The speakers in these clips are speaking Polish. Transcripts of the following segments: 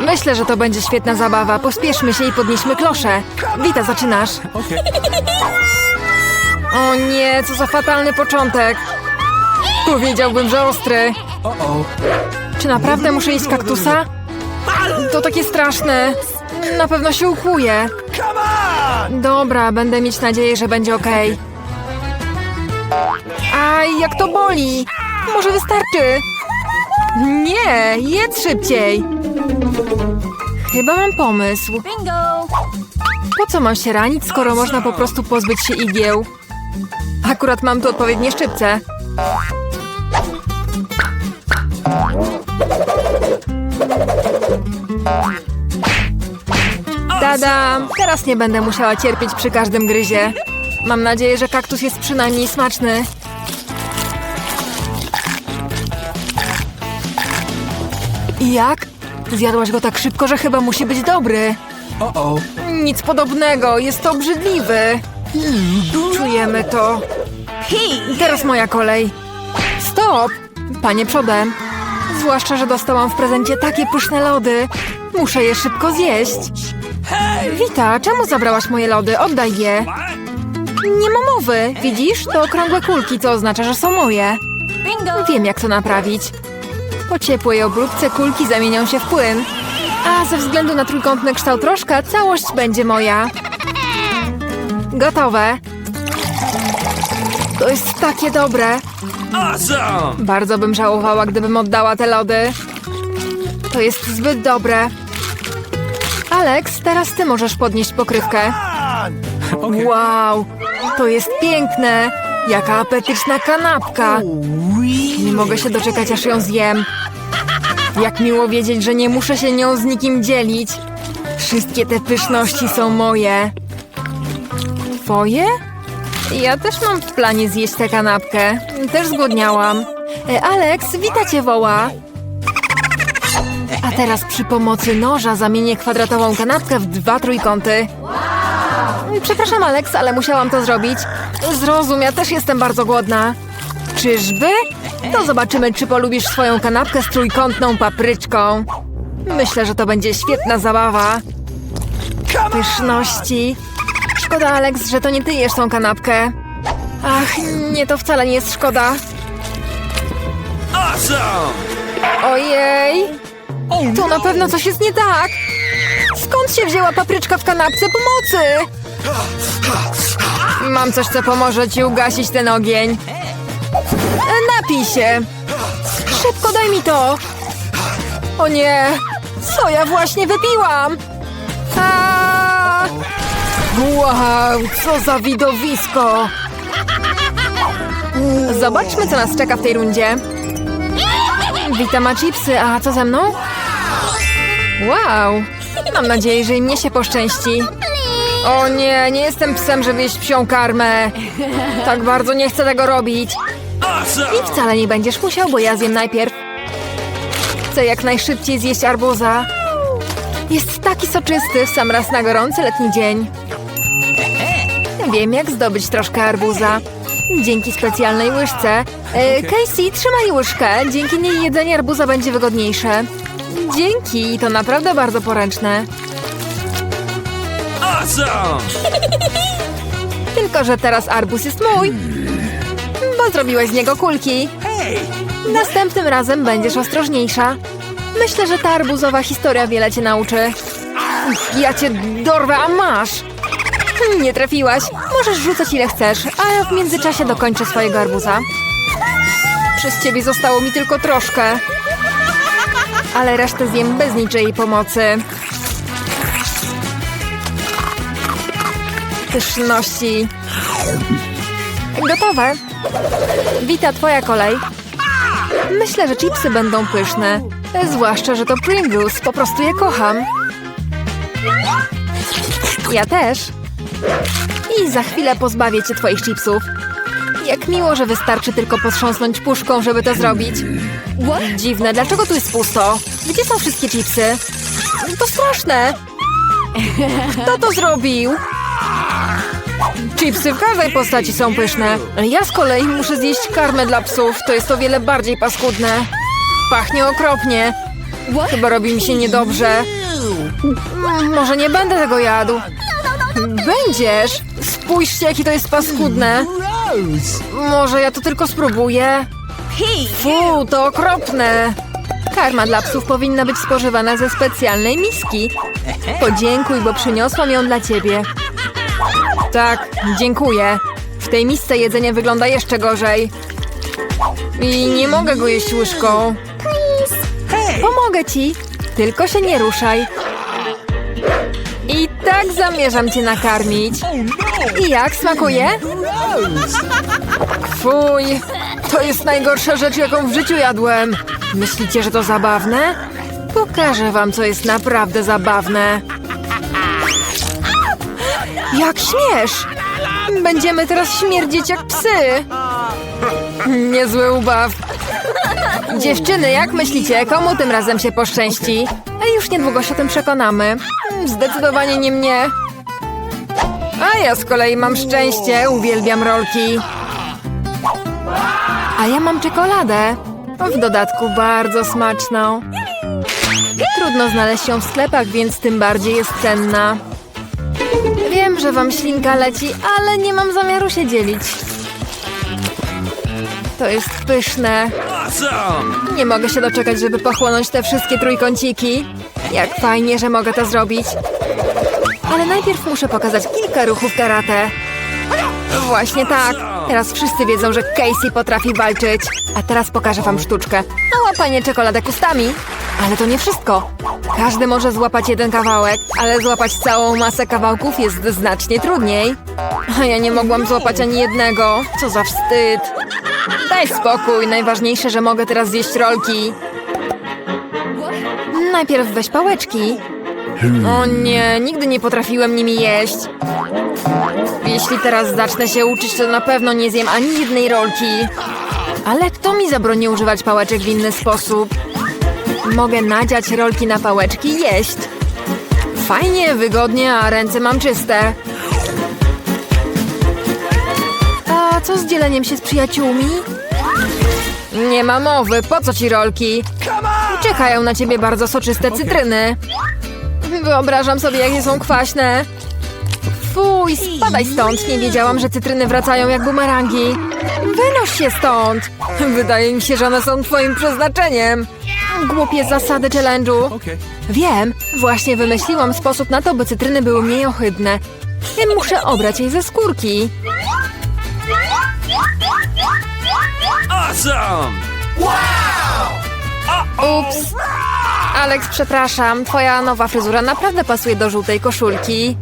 Myślę, że to będzie świetna zabawa. Pospieszmy się i podnieśmy klosze. Wita, zaczynasz. O nie, co za fatalny początek. Powiedziałbym, że ostry. Czy naprawdę muszę jeść kaktusa? To takie straszne. Na pewno się ukłuję. Dobra, będę mieć nadzieję, że będzie okej. Aj, jak to boli! Może wystarczy? Nie, jedz szybciej! Chyba mam pomysł. Bingo! Po co mam się ranić, skoro można po prostu pozbyć się igieł? Akurat mam tu odpowiednie szczypce. Tada! Teraz nie będę musiała cierpieć przy każdym gryzie. Mam nadzieję, że kaktus jest przynajmniej smaczny. I jak? Zjadłaś go tak szybko, że chyba musi być dobry. Nic podobnego, jest to obrzydliwy. Czujemy to. Teraz moja kolej. Stop! Panie przodem. Zwłaszcza, że dostałam w prezencie takie pyszne lody. Muszę je szybko zjeść. Wita, czemu zabrałaś moje lody? Oddaj je. Nie ma mowy. Widzisz? To okrągłe kulki, co oznacza, że są moje. Wiem, jak to naprawić. Po ciepłej obróbce kulki zamienią się w płyn. A ze względu na trójkątny kształt rożka, całość będzie moja. Gotowe. To jest takie dobre. Awesome! Bardzo bym żałowała, gdybym oddała te lody. To jest zbyt dobre. Alex, teraz ty możesz podnieść pokrywkę. Wow, to jest piękne. Jaka apetyczna kanapka. Nie mogę się doczekać, aż ją zjem. Jak miło wiedzieć, że nie muszę się nią z nikim dzielić. Wszystkie te pyszności są moje. Twoje? Ja też mam w planie zjeść tę kanapkę. Też zgłodniałam. E, Alex, wita cię woła. A teraz przy pomocy noża zamienię kwadratową kanapkę w dwa trójkąty. Przepraszam, Alex, ale musiałam to zrobić. Zrozum, ja też jestem bardzo głodna. Czyżby? To zobaczymy, czy polubisz swoją kanapkę z trójkątną papryczką. Myślę, że to będzie świetna zabawa. Pyszności. Szkoda, Alex, że to nie ty jesz tą kanapkę. Ach, nie, to wcale nie jest szkoda. Ojej! Tu na pewno coś jest nie tak! Skąd się wzięła papryczka w kanapce pomocy? Mam coś, co pomoże ci ugasić ten ogień. E, Napij się! Szybko daj mi to! O nie! Co ja właśnie wypiłam? A! Wow, co za widowisko! Zobaczmy, co nas czeka w tej rundzie. Witam, ma chipsy, a co ze mną? Wow! Mam nadzieję, że i mnie się poszczęści. O nie, nie jestem psem, żeby jeść psią karmę. Tak bardzo nie chcę tego robić. I wcale nie będziesz musiał, bo ja zjem najpierw. Chcę jak najszybciej zjeść arbuza. Jest taki soczysty w sam raz na gorący letni dzień. Wiem, jak zdobyć troszkę arbuza. Dzięki specjalnej łyżce. E, Casey, trzymaj łyżkę. Dzięki niej jedzenie arbuza będzie wygodniejsze. Dzięki, to naprawdę bardzo poręczne. Tylko, że teraz arbuz jest mój. Bo zrobiłeś z niego kulki. Następnym razem będziesz ostrożniejsza. Myślę, że ta arbuzowa historia wiele cię nauczy. Ja cię dorwę, a masz! Nie trafiłaś. Możesz rzucać ile chcesz, a ja w międzyczasie dokończę swojego arbuza. Przez ciebie zostało mi tylko troszkę. Ale resztę zjem bez niczyjej pomocy. Pyszności. Gotowe. Wita, twoja kolej. Myślę, że chipsy będą pyszne. Zwłaszcza, że to Pringles. Po prostu je kocham. Ja też. I za chwilę pozbawię cię twoich chipsów. Jak miło, że wystarczy tylko potrząsnąć puszką, żeby to zrobić. Dziwne, dlaczego tu jest pusto? Gdzie są wszystkie chipsy? To straszne. Kto to zrobił? Chipsy w każdej postaci są pyszne. Ja z kolei muszę zjeść karmę dla psów. To jest o wiele bardziej paskudne. Pachnie okropnie. Chyba robi mi się niedobrze. Może nie będę tego jadł. Będziesz? Spójrzcie, jakie to jest paskudne. Może ja to tylko spróbuję? Fu, to okropne. Karma dla psów powinna być spożywana ze specjalnej miski. Podziękuj, bo przyniosłam ją dla ciebie. Tak, dziękuję. W tej misce jedzenie wygląda jeszcze gorzej. I nie mogę go jeść łyżką. Pomogę ci, tylko się nie ruszaj. I tak zamierzam cię nakarmić. I jak smakuje? Fuj, to jest najgorsza rzecz, jaką w życiu jadłem. Myślicie, że to zabawne? Pokażę wam, co jest naprawdę zabawne. Jak śmiesz! Będziemy teraz śmierdzieć jak psy. Niezły ubaw. Dziewczyny, jak myślicie, komu tym razem się poszczęści? A już niedługo się o tym przekonamy. Zdecydowanie nie mnie. A ja z kolei mam szczęście, uwielbiam rolki. A ja mam czekoladę. W dodatku bardzo smaczną. Trudno znaleźć ją w sklepach, więc tym bardziej jest cenna. Wiem, że wam ślinka leci, ale nie mam zamiaru się dzielić. To jest pyszne. Nie mogę się doczekać, żeby pochłonąć te wszystkie trójkąciki. Jak fajnie, że mogę to zrobić. Ale najpierw muszę pokazać kilka ruchów karate. Właśnie tak. Teraz wszyscy wiedzą, że Casey potrafi walczyć. A teraz pokażę wam sztuczkę. Na łapanie czekoladek ustami. Ale to nie wszystko. Każdy może złapać jeden kawałek, ale złapać całą masę kawałków jest znacznie trudniej. A ja nie mogłam złapać ani jednego. Co za wstyd. Daj spokój, najważniejsze, że mogę teraz zjeść rolki. Najpierw weź pałeczki. O nie, nigdy nie potrafiłem nimi jeść. Jeśli teraz zacznę się uczyć, to na pewno nie zjem ani jednej rolki. Ale kto mi zabroni używać pałeczek w inny sposób? Mogę nadziać rolki na pałeczki i jeść. Fajnie, wygodnie, a ręce mam czyste. A co z dzieleniem się z przyjaciółmi? Nie ma mowy, po co ci rolki? Czekają na ciebie bardzo soczyste cytryny. Wyobrażam sobie, jakie są kwaśne. Fuj, spadaj stąd. Nie wiedziałam, że cytryny wracają jak bumerangi. Wynoś się stąd. Wydaje mi się, że one są twoim przeznaczeniem. Głupie zasady challenge'u. Wiem, właśnie wymyśliłam sposób na to, by cytryny były mniej ohydne. Muszę obrać jej ze skórki. Awesome! Ups. Alex, przepraszam. Twoja nowa fryzura naprawdę pasuje do żółtej koszulki.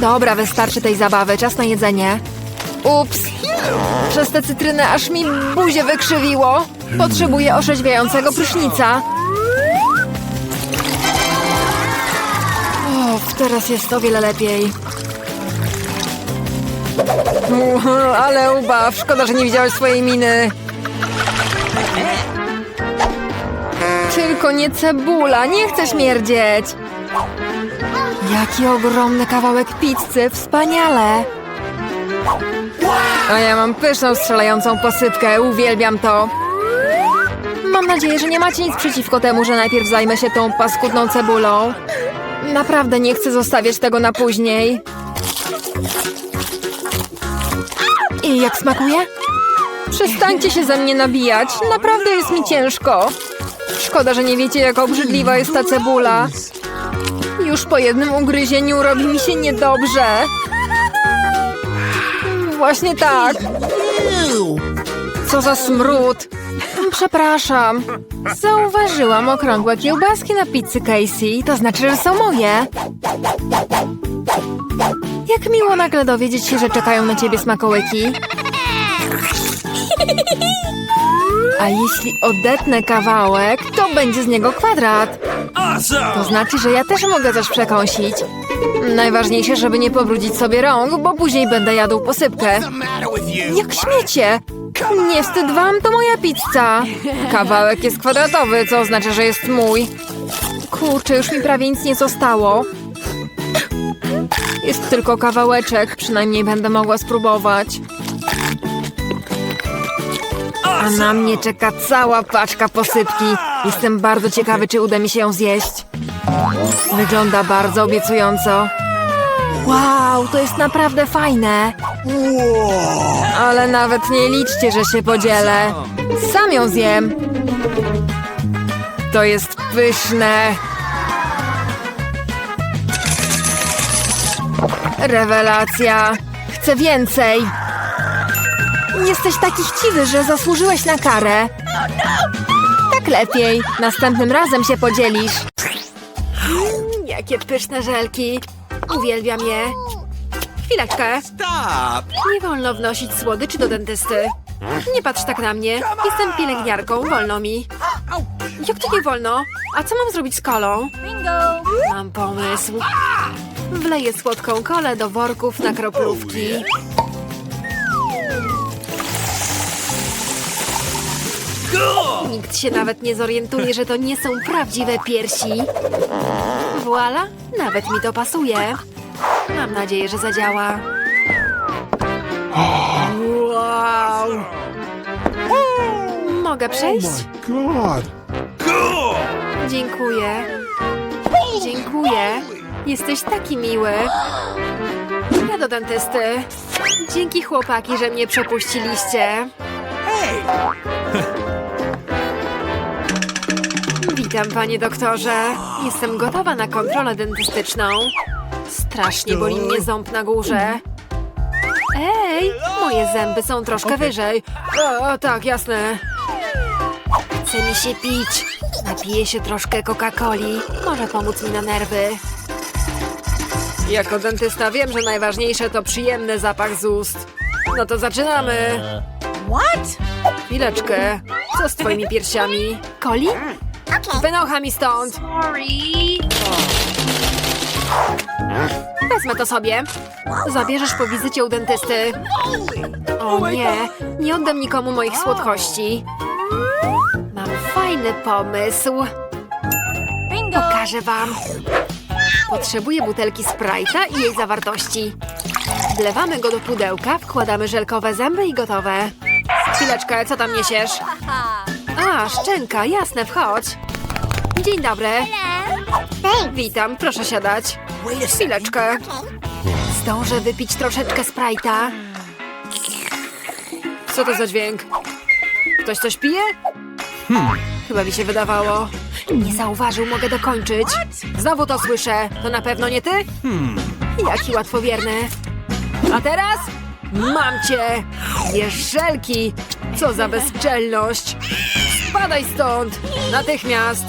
Dobra, wystarczy tej zabawy. Czas na jedzenie. Ups. Przez te cytryny aż mi buzię wykrzywiło. Potrzebuję orzeźwiającego prysznica. O, teraz jest o wiele lepiej. Uch, ale ubaw. Szkoda, że nie widziałeś swojej miny. Tylko nie cebula, nie chcę śmierdzieć. Jaki ogromny kawałek pizzy, wspaniale. A ja mam pyszną, strzelającą posypkę, uwielbiam to. Mam nadzieję, że nie macie nic przeciwko temu, że najpierw zajmę się tą paskudną cebulą. Naprawdę nie chcę zostawiać tego na później. I jak smakuje? Przestańcie się ze mnie nabijać, naprawdę jest mi ciężko. Szkoda, że nie wiecie, jak obrzydliwa jest ta cebula. Już po jednym ugryzieniu robi mi się niedobrze. Właśnie tak. Co za smród. Przepraszam. Zauważyłam okrągłe kiełbaski na pizzy Casey. To znaczy, że są moje. Jak miło nagle dowiedzieć się, że czekają na ciebie smakołyki. A jeśli odetnę kawałek, to będzie z niego kwadrat. To znaczy, że ja też mogę coś przekąsić. Najważniejsze, żeby nie pobrudzić sobie rąk, bo później będę jadł posypkę. Jak śmiecie! Nie wstyd wam, to moja pizza. Kawałek jest kwadratowy, co oznacza, że jest mój. Kurczę, już mi prawie nic nie zostało. Jest tylko kawałeczek, przynajmniej będę mogła spróbować. A na mnie czeka cała paczka posypki. Jestem bardzo ciekawy, czy uda mi się ją zjeść. Wygląda bardzo obiecująco. Wow, to jest naprawdę fajne. Ale nawet nie liczcie, że się podzielę. Sam ją zjem. To jest pyszne. Rewelacja. Chcę więcej. Jesteś taki chciwy, że zasłużyłeś na karę. Tak lepiej. Następnym razem się podzielisz. Mm, jakie pyszne żelki. Uwielbiam je. Chwileczkę. Stop! Nie wolno wnosić słodyczy do dentysty. Nie patrz tak na mnie. Jestem pielęgniarką, wolno mi. Jak to nie wolno? A co mam zrobić z kolą? Mam pomysł. Wleję słodką kolę do worków na kroplówki. Nikt się nawet nie zorientuje, że to nie są prawdziwe piersi. Voila, nawet mi to pasuje. Mam nadzieję, że zadziała. Wow! Mogę przejść? God. Cool! Dziękuję. Dziękuję. Jesteś taki miły. Ja do dentysty. Dzięki chłopaki, że mnie przepuściliście. Hey! Witam, panie doktorze. Jestem gotowa na kontrolę dentystyczną. Strasznie boli mnie ząb na górze. Ej, moje zęby są troszkę wyżej. O, tak, jasne. Chce mi się pić. Napiję się troszkę Coca-Coli. Może pomóc mi na nerwy. Jako dentysta wiem, że najważniejsze to przyjemny zapach z ust. No to zaczynamy. What? Chwileczkę. Co z twoimi piersiami? Coli? Wynocha mi stąd! Wezmę to sobie. Zabierzesz po wizycie u dentysty. O nie, nie oddam nikomu moich słodkości. Mam fajny pomysł. Pokażę wam. Potrzebuję butelki Sprite'a i jej zawartości. Wlewamy go do pudełka, wkładamy żelkowe zęby i gotowe. Chwileczkę, co tam niesiesz? A, szczęka, jasne, wchodź. Dzień dobry. Witam, proszę siadać. Chwileczkę. Zdążę wypić troszeczkę Sprite'a. Co to za dźwięk? Ktoś coś pije? Chyba mi się wydawało. Nie zauważył, mogę dokończyć. Znowu to słyszę. To na pewno nie ty? Jaki łatwowierny. A teraz? Mam cię! Jesz żelki! Co za bezczelność! Spadaj stąd! Natychmiast!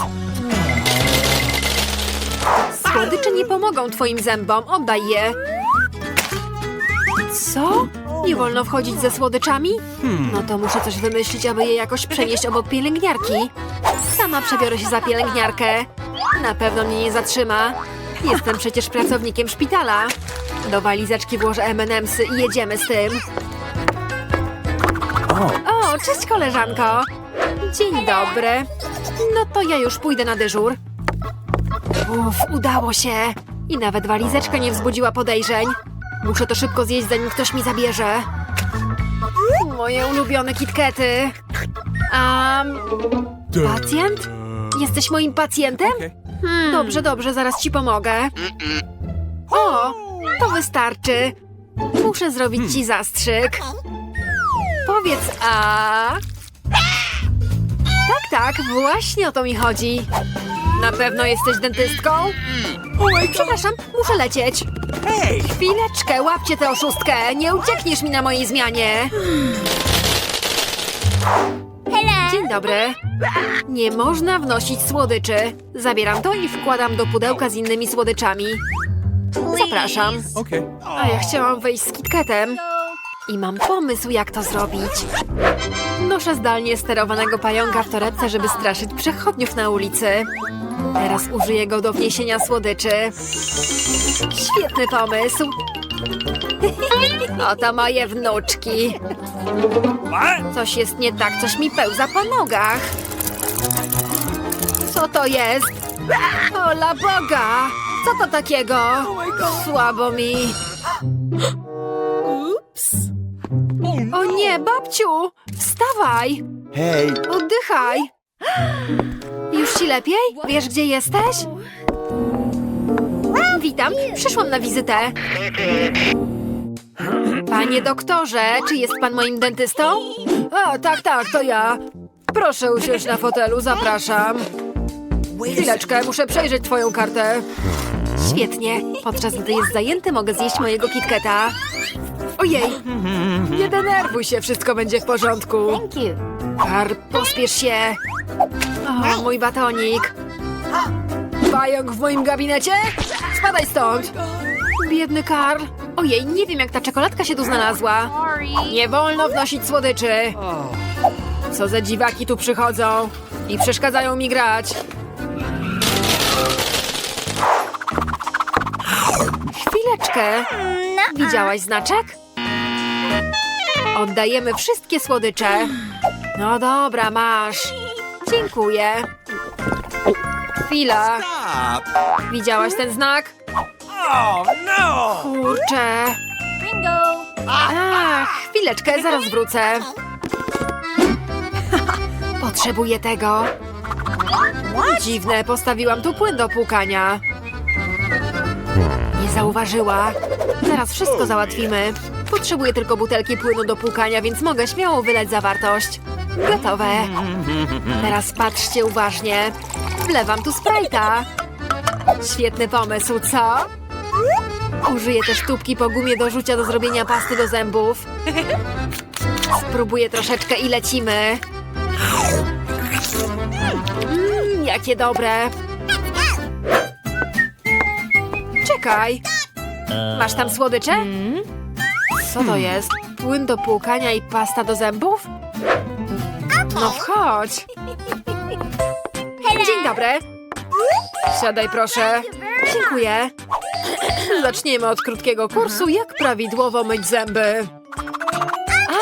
Słodycze nie pomogą twoim zębom, oddaj je! Co? Nie wolno wchodzić ze słodyczami? No to muszę coś wymyślić, aby je jakoś przenieść obok pielęgniarki. Sama przebiorę się za pielęgniarkę. Na pewno mnie nie zatrzyma. Jestem przecież pracownikiem szpitala. Do walizeczki włożę M&M'sy i jedziemy z tym. O, cześć koleżanko. Dzień dobry. No to ja już pójdę na dyżur. Uff, udało się. I nawet walizeczka nie wzbudziła podejrzeń. Muszę to szybko zjeść, zanim ktoś mi zabierze. Moje ulubione kitkety. A pacjent? Jesteś moim pacjentem? Dobrze, dobrze, zaraz ci pomogę. O, to wystarczy. Muszę zrobić ci zastrzyk. Powiedz a. Tak, tak, właśnie o to mi chodzi. Na pewno jesteś dentystką? Przepraszam, muszę lecieć. Hey! Chwileczkę, łapcie tę oszustkę. Nie uciekniesz mi na mojej zmianie. Dzień dobry. Nie można wnosić słodyczy. Zabieram to i wkładam do pudełka z innymi słodyczami. Zapraszam. A ja chciałam wejść z kitketem. I mam pomysł, jak to zrobić. Noszę zdalnie sterowanego pająka w torebce, żeby straszyć przechodniów na ulicy. Teraz użyję go do wniesienia słodyczy. Świetny pomysł. Oto moje wnuczki. Coś jest nie tak, coś mi pełza po nogach. Co to jest? Ola Boga! Co to takiego? Słabo mi. Oh O nie, babciu! Wstawaj! Hej, Oddychaj! Już ci lepiej? Wiesz, gdzie jesteś? Witam, przyszłam na wizytę. Panie doktorze, czy jest pan moim dentystą? A, tak, tak, to ja. Proszę usiąść na fotelu, zapraszam. Chwileczkę, muszę przejrzeć twoją kartę. Świetnie. Podczas gdy jest zajęty, mogę zjeść mojego kitketa. Ojej, nie denerwuj się, wszystko będzie w porządku. Thank you. Karl, pospiesz się. O, mój batonik. Pająk w moim gabinecie? Spadaj stąd. Biedny Karl. Ojej, nie wiem jak ta czekoladka się tu znalazła. Nie wolno wnosić słodyczy. Co za dziwaki tu przychodzą i przeszkadzają mi grać. Chwileczkę. Widziałaś znaczek? Oddajemy wszystkie słodycze. No dobra, masz. Dziękuję. Chwila. Widziałaś ten znak? Oh no! Kurczę. Bingo. Ach, chwileczkę, zaraz wrócę. Potrzebuję tego. Dziwne, postawiłam tu płyn do płukania. Nie zauważyła. Zaraz wszystko załatwimy. Potrzebuję tylko butelki płynu do płukania, więc mogę śmiało wylać zawartość. Gotowe. Teraz patrzcie uważnie. Wlewam tu sprite'a. Świetny pomysł, co? Użyję też tubki po gumie do rzucia do zrobienia pasty do zębów. Spróbuję troszeczkę i lecimy. Mmm, jakie dobre. Czekaj. Masz tam słodycze? Co to jest? Płyn do płukania i pasta do zębów? No wchodź. Dzień dobry. Siadaj proszę. Dziękuję. Zaczniemy od krótkiego kursu, jak prawidłowo myć zęby.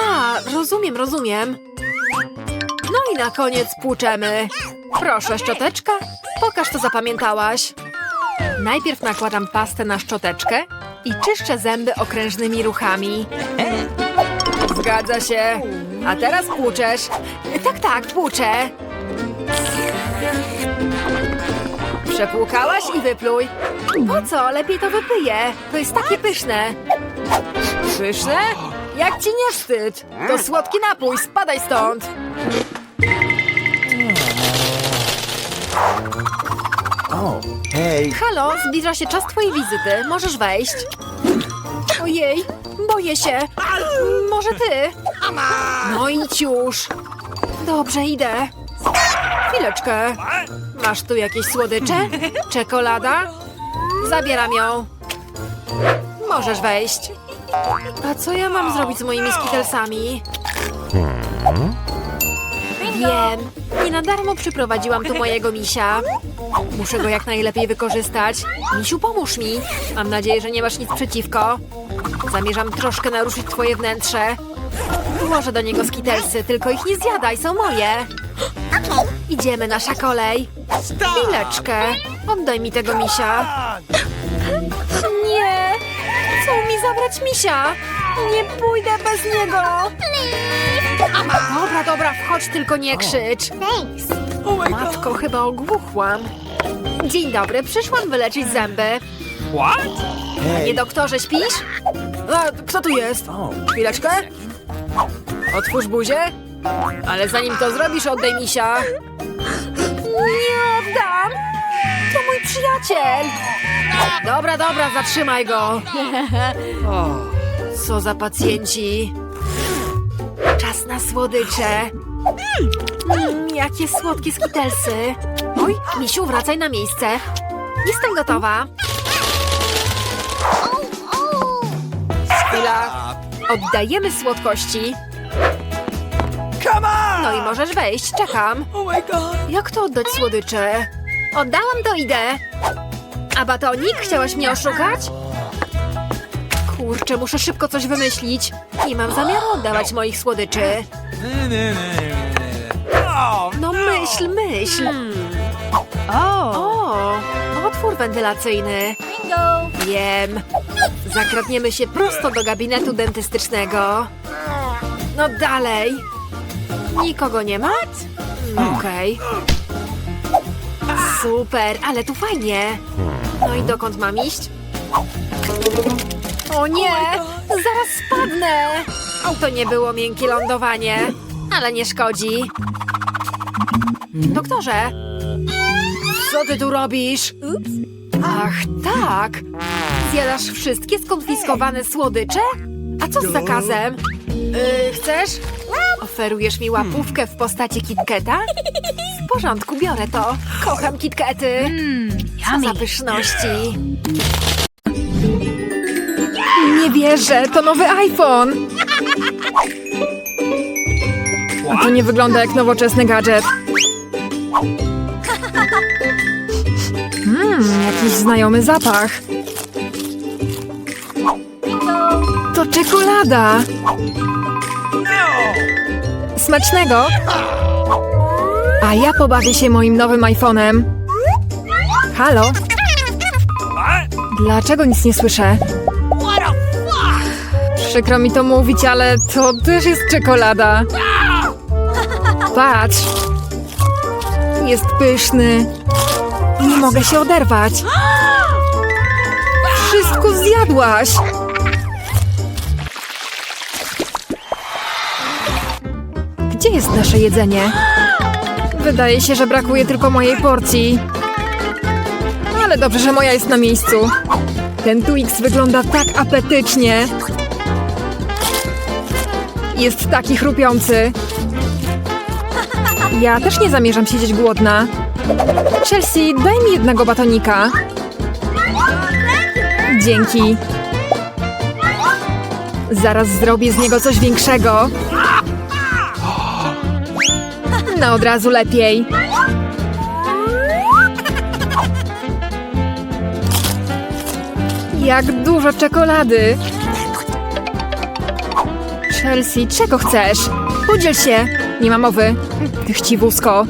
A, rozumiem, rozumiem. No i na koniec płuczemy. Proszę, szczoteczka. Pokaż, co zapamiętałaś. Najpierw nakładam pastę na szczoteczkę i czyszczę zęby okrężnymi ruchami. Zgadza się. A teraz płuczesz. Tak, tak, płuczę. Przepłukałaś i wypluj. Po co? Lepiej to wypyję. To jest takie pyszne. Pyszne? Jak ci nie wstyd? To słodki napój, spadaj stąd. o, hej, Halo, zbliża się czas twojej wizyty. Możesz wejść. Ojej, boję się. Może ty? No idź już. Dobrze, idę. Chwileczkę. Masz tu jakieś słodycze? Czekolada? Zabieram ją. Możesz wejść. A co ja mam zrobić z moimi skitelsami? Wiem. Nie na darmo przyprowadziłam tu mojego misia. Muszę go jak najlepiej wykorzystać. Misiu, pomóż mi. Mam nadzieję, że nie masz nic przeciwko. Zamierzam troszkę naruszyć twoje wnętrze. Włożę do niego skitelsy, tylko ich nie zjadaj, są moje. Idziemy, nasza kolej. Chwileczkę. Oddaj mi tego misia. Nie! Chcą mi zabrać misia! Nie pójdę bez niego! Dobra, dobra, wchodź, tylko nie krzycz. Thanks. Matko, chyba ogłuchłam. Dzień dobry, przyszłam wyleczyć zęby. What? Nie hej, doktorze, śpisz? A, kto tu jest? Chwileczkę. Otwórz buzię. Ale zanim to zrobisz, oddaj misia. Nie oddam! To mój przyjaciel! Dobra, dobra, zatrzymaj go. Co za pacjenci. Czas na słodycze. Mm, jakie słodkie skitelsy. Oj, misiu, wracaj na miejsce. Jestem gotowa. Chwila. Oddajemy słodkości. No i możesz wejść, czekam. Jak to oddać słodycze? Oddałam, to idę. A batonik? Chciałaś mnie oszukać? Kurczę, muszę szybko coś wymyślić. Nie mam zamiaru oddawać moich słodyczy. No myśl, myśl. O, otwór wentylacyjny. Bingo. Wiem. Zakradniemy się prosto do gabinetu dentystycznego. No dalej. Nikogo nie ma? Okej. Super, ale tu fajnie. No i dokąd mam iść? O nie! Zaraz spadnę! To nie było miękkie lądowanie, ale nie szkodzi. Doktorze! Co ty tu robisz? Ach, tak! Zjadasz wszystkie skonfiskowane słodycze? A co z zakazem? Yy, chcesz? Oferujesz mi łapówkę w postaci KitKata? W porządku, biorę to. Kocham KitKaty. Co za pyszności. Wierzę, to nowy iPhone! To nie wygląda jak nowoczesny gadżet. Mmm, jakiś znajomy zapach. To czekolada! Smacznego! A ja pobawię się moim nowym iPhone'em. Halo? Dlaczego nic nie słyszę? Przykro mi to mówić, ale to też jest czekolada. Patrz. Jest pyszny. Nie mogę się oderwać. Wszystko zjadłaś. Gdzie jest nasze jedzenie? Wydaje się, że brakuje tylko mojej porcji. Ale dobrze, że moja jest na miejscu. Ten Twix wygląda tak apetycznie. Jest taki chrupiący. Ja też nie zamierzam siedzieć głodna. Chelsea, daj mi jednego batonika. Dzięki. Zaraz zrobię z niego coś większego. No od razu lepiej. Jak dużo czekolady! Chelsea, czego chcesz? Podziel się! Nie ma mowy. Chciwusko.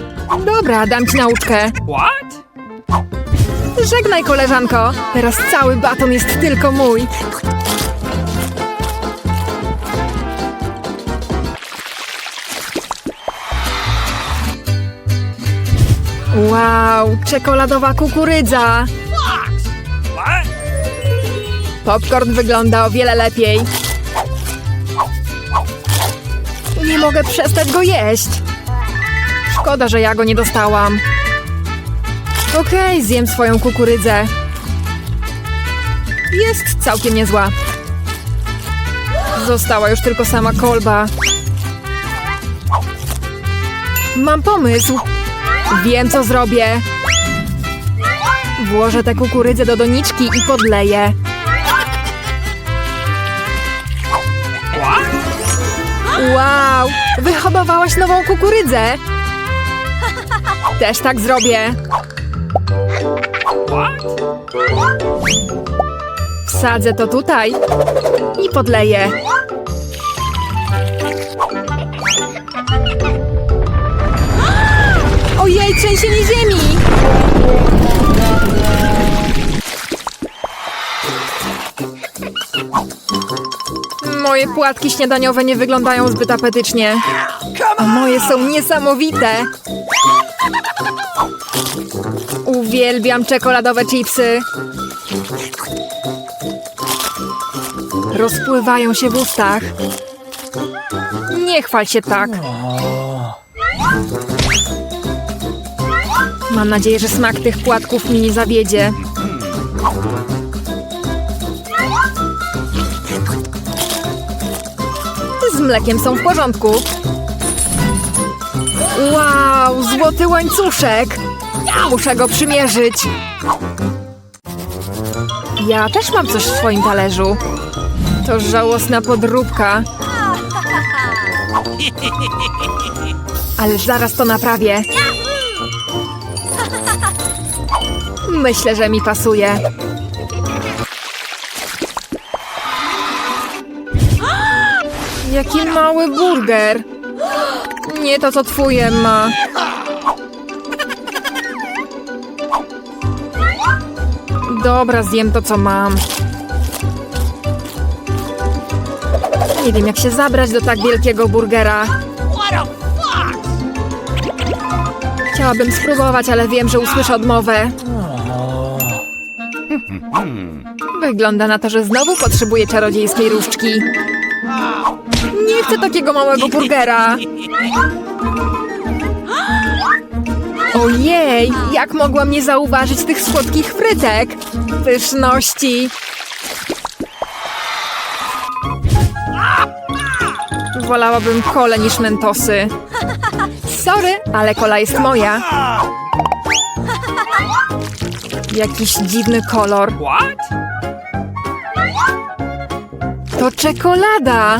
Dobra, dam ci nauczkę. What? Żegnaj, koleżanko. Teraz cały baton jest tylko mój. Wow, czekoladowa kukurydza. Popcorn wygląda o wiele lepiej. Mogę przestać go jeść. Szkoda, że ja go nie dostałam. Okej, zjem swoją kukurydzę. Jest całkiem niezła. Została już tylko sama kolba. Mam pomysł. Wiem, co zrobię. Włożę tę kukurydzę do doniczki i podleję. Wow! Wyhodowałaś nową kukurydzę! Też tak zrobię. Wsadzę to tutaj i podleję. Ojej, trzęsienie ziemi! Moje płatki śniadaniowe nie wyglądają zbyt apetycznie. A moje są niesamowite. Uwielbiam czekoladowe chipsy. Rozpływają się w ustach. Nie chwal się tak. Mam nadzieję, że smak tych płatków mi nie zawiedzie. Mlekiem są w porządku. Wow, złoty łańcuszek! Muszę go przymierzyć. Ja też mam coś w swoim talerzu. To żałosna podróbka. Ale zaraz to naprawię. Myślę, że mi pasuje. Jaki mały burger. Nie to, co twoje ma. Dobra, zjem to, co mam. Nie wiem, jak się zabrać do tak wielkiego burgera. Chciałabym spróbować, ale wiem, że usłyszę odmowę. Wygląda na to, że znowu potrzebuję czarodziejskiej różdżki. Chcę takiego małego burgera. Ojej, jak mogłam nie zauważyć tych słodkich frytek? Pyszności. Wolałabym kole niż mentosy. Sorry, ale kola jest moja. Jakiś dziwny kolor. To czekolada!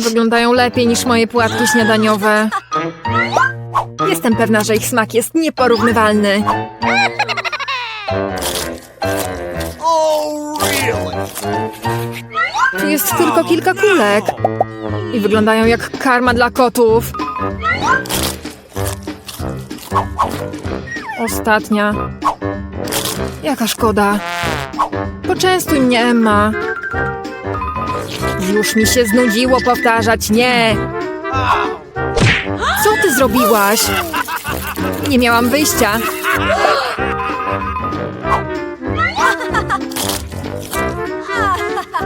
Wyglądają lepiej niż moje płatki śniadaniowe. Jestem pewna, że ich smak jest nieporównywalny. Tu jest tylko kilka kulek. I wyglądają jak karma dla kotów. Ostatnia. Jaka szkoda. Poczęstuj mnie, Emma. Już mi się znudziło powtarzać nie. Co ty zrobiłaś? Nie miałam wyjścia.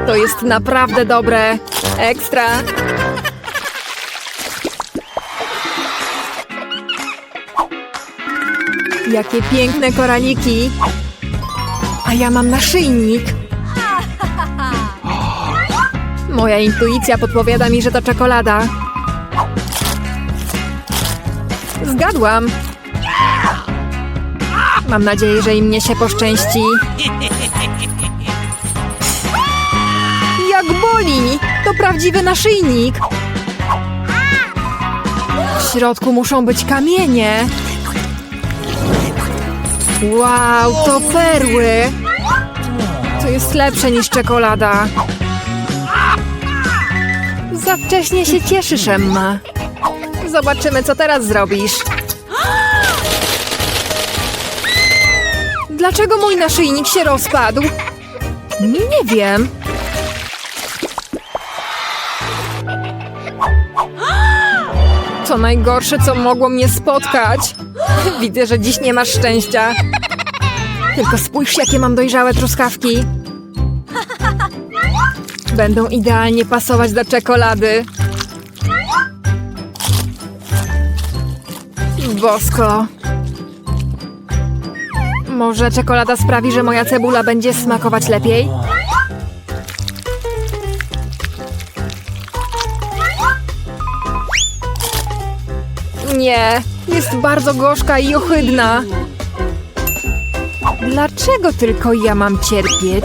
To jest naprawdę dobre. Ekstra. Jakie piękne koraliki. A ja mam naszyjnik. Moja intuicja podpowiada mi, że to czekolada. Zgadłam. Mam nadzieję, że i mnie się poszczęści. Jak boli! To prawdziwy naszyjnik! W środku muszą być kamienie. Wow, to perły! To jest lepsze niż czekolada. Za wcześnie się cieszysz, Emma. Zobaczymy, co teraz zrobisz. Dlaczego mój naszyjnik się rozpadł? Nie wiem. To najgorsze, co mogło mnie spotkać. Widzę, że dziś nie masz szczęścia. Tylko spójrz, jakie mam dojrzałe truskawki. Będą idealnie pasować do czekolady. Bosko. Może czekolada sprawi, że moja cebula będzie smakować lepiej? Nie, jest bardzo gorzka i ohydna. Dlaczego tylko ja mam cierpieć?